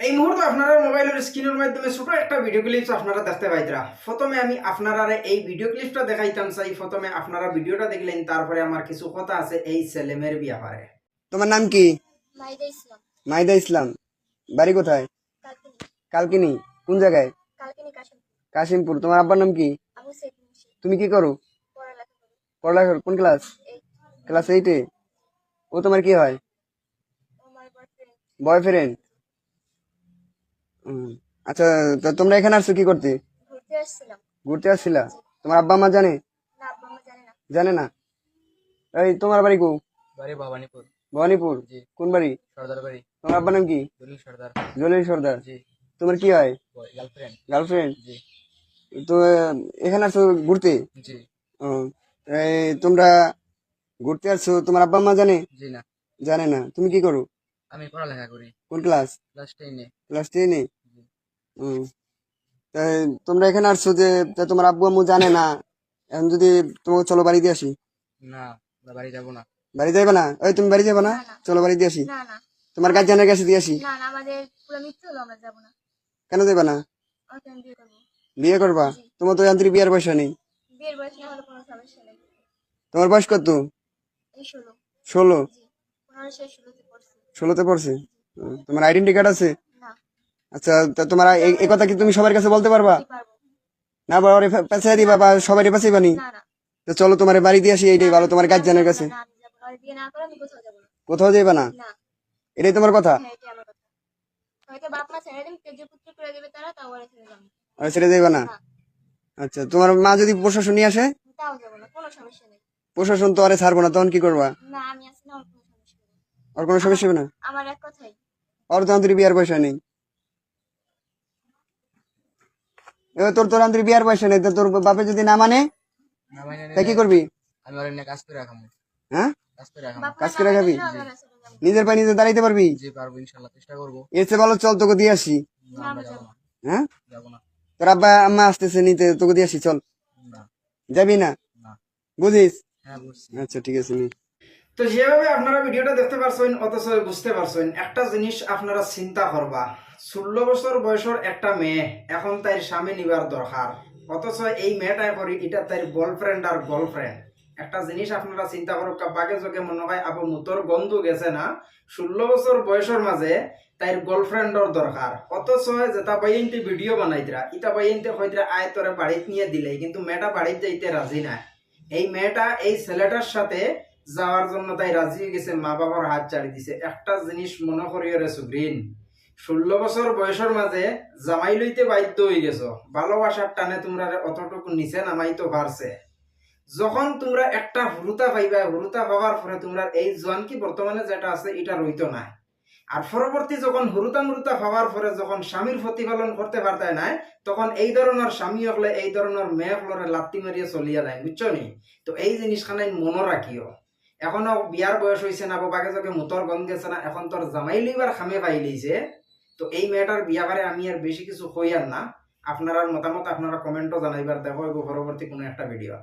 এই মুহূর্তে আপনারা মোবাইলের স্ক্রিনের মাধ্যমে ছোট একটা ভিডিও ক্লিপস আপনারা দেখতে পাইতরা। প্রথমে আমি আপনারা এই ভিডিও ক্লিপটা দেখাইতাম চাই। প্রথমে আপনারা ভিডিওটা দেখলেন তারপরে আমার কিছু কথা আছে এই ছেলেমের ব্যাপারে তোমার নাম কি? মাইদা ইসলাম। বাড়ি কোথায়? কালকিনি। কালকিনি? কোন জায়গায়? কাশিমপুর। তোমার আব্বার নাম কি? আবু শেখ মুন্সি তুমি কি করো? পড়ালেখা কোন ক্লাস? ক্লাস এইটে ও তোমার কি হয়? ও বয়ফ্রেন্ড বয়ফ্রেন্ড আচ্ছা তা তোমরা এখানে আসছো কি করতে? ঘুরতে আসছিলা? তোমার আব্বা মা জানে? না আব্বা মা জানে না। এই তোমার বাড়ি কো বাড়ি ভবানীপুর। ভবানীপুর? কোন বাড়ি? সর্দার বাড়ি তোমার আব্বার নাম কি? সর্দার। জলিল সর্দার। তোমার কি হয়? গার্লফ্রেন্ড গার্লফ্রেন্ড তো এখানে আসছো ঘুরতে? জি। তোমরা ঘুরতে আসছো? তোমার আব্বা মা জানে? জানে না। তুমি কি করো? আমি পড়ালেখা করি। কোন ক্লাস ক্লাস টেনে ক্লাস টেনে তোমরা এখানে আসছো যে তোমার আব্বু আম্মু জানে না। এখন যদি তোমাকে চলো বাড়ি দিয়ে আসি। না আমরা বাড়ি যাব না। বাড়ি যাবে না? ওই তুমি বাড়ি যাবে না? চলো বাড়ি দিয়ে আসি। না না। তোমার গার্জিয়ানের কাছে দিয়ে আসি। না না আমাদের পুরো মিথ্যে হলো আমরা যাব না। কেন দেবে না? বিয়ে করবা? তোমার তো যান্ত্রিক বিয়ের পয়সা নেই কোনো তোমার বয়স কত? ষোলো। ষোলোতে পড়ছে। তোমার আইডেন্টি কার্ড আছে? আচ্ছা তা তোমার এই- কথা কি তুমি সবার কাছে বলতে পারবা? না বা ওরে পেঁচাই দিবা বা সবারই পেঁচাইবা নি? না না। তো চলো তোমার বাড়ি দিয়ে আসি এইটাই ভালো তোমার গার্জিয়ানের কাছে। কোথাও যাব না। যাইবা না? এটাই তোমার কথা? হ্যাঁ ছেড়ে যাইবা না। আচ্ছা তোমার মা যদি প্রশাসন নিয়ে আসে? তাও যাব না কোনো সমস্যা নেই। প্রশাসন তো আরে ছাড়বো না তখন কি করবা? ওর কোনো সমস্যা আর কোনো সমস্যা হবে না? আমার এক কথাই। তো বিয়ার পয়সা নেই। তোর তোর আন্তরিক বিয়ার পয়সা নেই তো তোর বাপে যদি না মানে না মানে তা কি করবি? আমি ওর কাজ করে রাখাম। হ্যাঁ? কাজ করে খাবি? নিজের পায়ে নিজে দাঁড়াইতে পারবি? চেয়ে ভালো চল তোকে দিয়ে আসি। না আমরা যাব না। হ্যাঁ? তোর আব্বা আম্মা আসতেছে নিতে তোকে দিয়ে আসি চল। যাবি না? বুঝিস? হ্যাঁ আচ্ছা ঠিক আছে নি। তো যেভাবে আপনারা ভিডিওটা দেখতে পারছেন, অথচ বুঝতে পারছেন, একটা জিনিস আপনারা চিন্তা করবা। ষোলো বছর বয়সের একটা মেয়ে, এখন তার স্বামী নিবার দরকার। অথচ এই মেয়েটাই করি এটা তার বয়ফ্রেন্ড আর গার্লফ্রেন্ড একটা জিনিস আপনারা চিন্তা করুক বাগে যোগে মনে হয় আবু মুতর গন্ধ গেছে না? ষোলো বছর বয়সের মাঝে তাইর গার্লফ্রেন্ডর দরকার। অথচ যেটা বাইনতে ভিডিও বানাইতরা ইটা বাইনতে হয়তো আয় তোরে বাড়িতে নিয়ে দিলে কিন্তু মেয়েটা বাড়িতে যাইতে রাজি না এই মেয়েটা এই ছেলেটার সাথে যাওয়ার জন্য তাই রাজি গেছে মা বাবার হাত চাড়ি দিছে। একটা জিনিস মনে করিও রে সুগ্রিন ষোলো বছর বয়সের মাঝে জামাই লইতে বাধ্য হয়ে গেছো। ভালোবাসার টানে তোমরা অতটুকু নিচে নামাইতে পারছে। যখন তোমরা একটা হুরুতা পাইবা, হুরুতা পাওয়ার পরে তোমরা এই জোয়ান কি বর্তমানে যেটা আছে, এটা রইতো না আর পরবর্তী যখন হুরুতা মুরুতা পাওয়ার পরে যখন স্বামীর প্রতিপালন করতে পারতে না তখন এই ধরনের স্বামী হলে, এই ধরনের মেয়ে হলরে লাত্তি মারিয়ে চলিয়া যায়, বুঝছ নি? তো এই জিনিসখানে মনে রাখিও। এখনও বিয়ার বয়স হয়েছে না বাবাকে তোকে মুতর গন গেছে না, এখন তোর জামাই লইবার খামে পাই লইছে তো এই মেয়েটার বিয়াবারে আমি আর বেশি কিছু কই আর না। আপনার মতামত আপনারা কমেন্টও জানাইবার দেখো পরবর্তী কোনো একটা ভিডিও